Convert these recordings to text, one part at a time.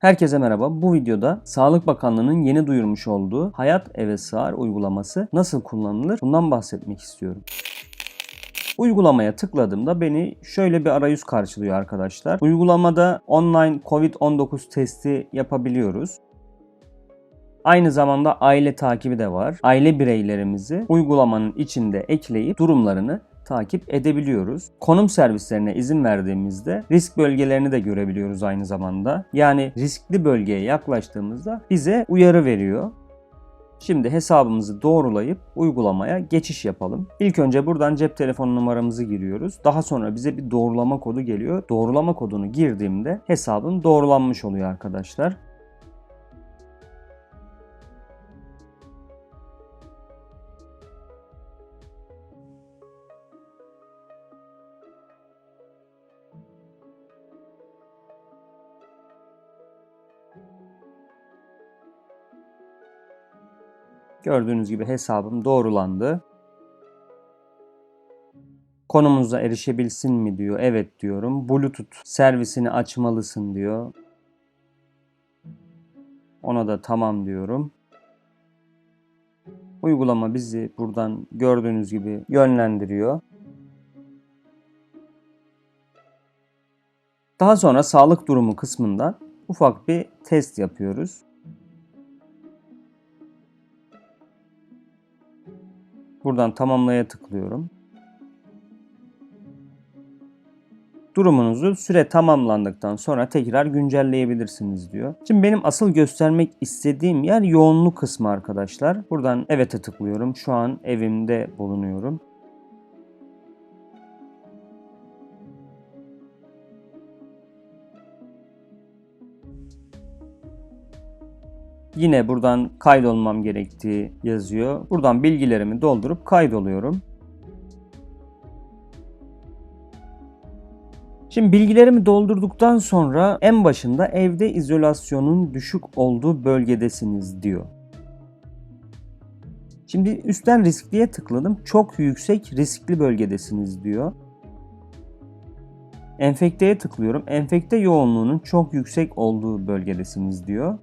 Herkese merhaba. Bu videoda Sağlık Bakanlığı'nın yeni duyurmuş olduğu Hayat Eve Sığar uygulaması nasıl kullanılır bundan bahsetmek istiyorum. Uygulamaya tıkladığımda beni şöyle bir arayüz karşılıyor arkadaşlar. Uygulamada online COVID-19 testi yapabiliyoruz. Aynı zamanda aile takibi de var. Aile bireylerimizi uygulamanın içinde ekleyip durumlarını takip edebiliyoruz. Konum servislerine izin verdiğimizde risk bölgelerini de görebiliyoruz aynı zamanda. Yani riskli bölgeye yaklaştığımızda bize uyarı veriyor. Şimdi hesabımızı doğrulayıp uygulamaya geçiş yapalım. İlk önce buradan cep telefonu numaramızı giriyoruz. Daha sonra bize bir doğrulama kodu geliyor. Doğrulama kodunu girdiğimde hesabım doğrulanmış oluyor arkadaşlar. Gördüğünüz gibi hesabım doğrulandı. Konumuza erişebilsin mi diyor. Evet diyorum. Bluetooth servisini açmalısın diyor. Ona da tamam diyorum. Uygulama bizi buradan gördüğünüz gibi yönlendiriyor. Daha sonra sağlık durumu kısmından ufak bir test yapıyoruz. Buradan tamamlaya tıklıyorum. Durumunuzu süre tamamlandıktan sonra tekrar güncelleyebilirsiniz diyor. Şimdi benim asıl göstermek istediğim yer yoğunluk kısmı arkadaşlar. Buradan evet'e tıklıyorum. Şu an evimde bulunuyorum. Yine buradan kaydolmam gerektiği yazıyor. Buradan bilgilerimi doldurup kaydoluyorum. Şimdi bilgilerimi doldurduktan sonra en başında evde izolasyonun düşük olduğu bölgedesiniz diyor. Şimdi üstten riskliye tıkladım. Çok yüksek riskli bölgedesiniz diyor. Enfekteye tıklıyorum. Enfekte yoğunluğunun çok yüksek olduğu bölgedesiniz diyor.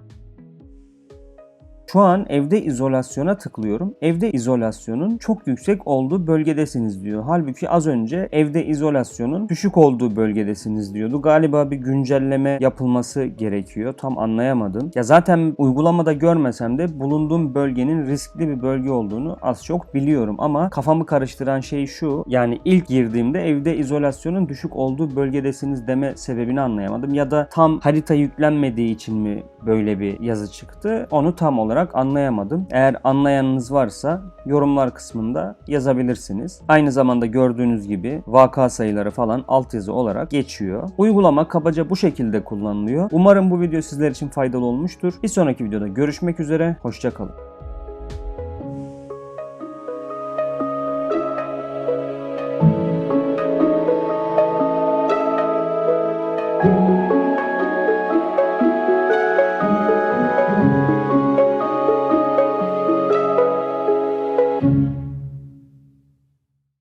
Şu an evde izolasyona tıklıyorum. Evde izolasyonun çok yüksek olduğu bölgedesiniz diyor. Halbuki az önce evde izolasyonun düşük olduğu bölgedesiniz diyordu. Galiba bir güncelleme yapılması gerekiyor. Tam anlayamadım. Ya zaten uygulamada görmesem de bulunduğum bölgenin riskli bir bölge olduğunu az çok biliyorum ama kafamı karıştıran şey şu. Yani ilk girdiğimde evde izolasyonun düşük olduğu bölgedesiniz deme sebebini anlayamadım. Ya da tam harita yüklenmediği için mi böyle bir yazı çıktı? Onu tam olarak anlayamadım. Eğer anlayanınız varsa yorumlar kısmında yazabilirsiniz. Aynı zamanda gördüğünüz gibi vaka sayıları falan altyazı olarak geçiyor. Uygulama kabaca bu şekilde kullanılıyor. Umarım bu video sizler için faydalı olmuştur. Bir sonraki videoda görüşmek üzere. Hoşçakalın.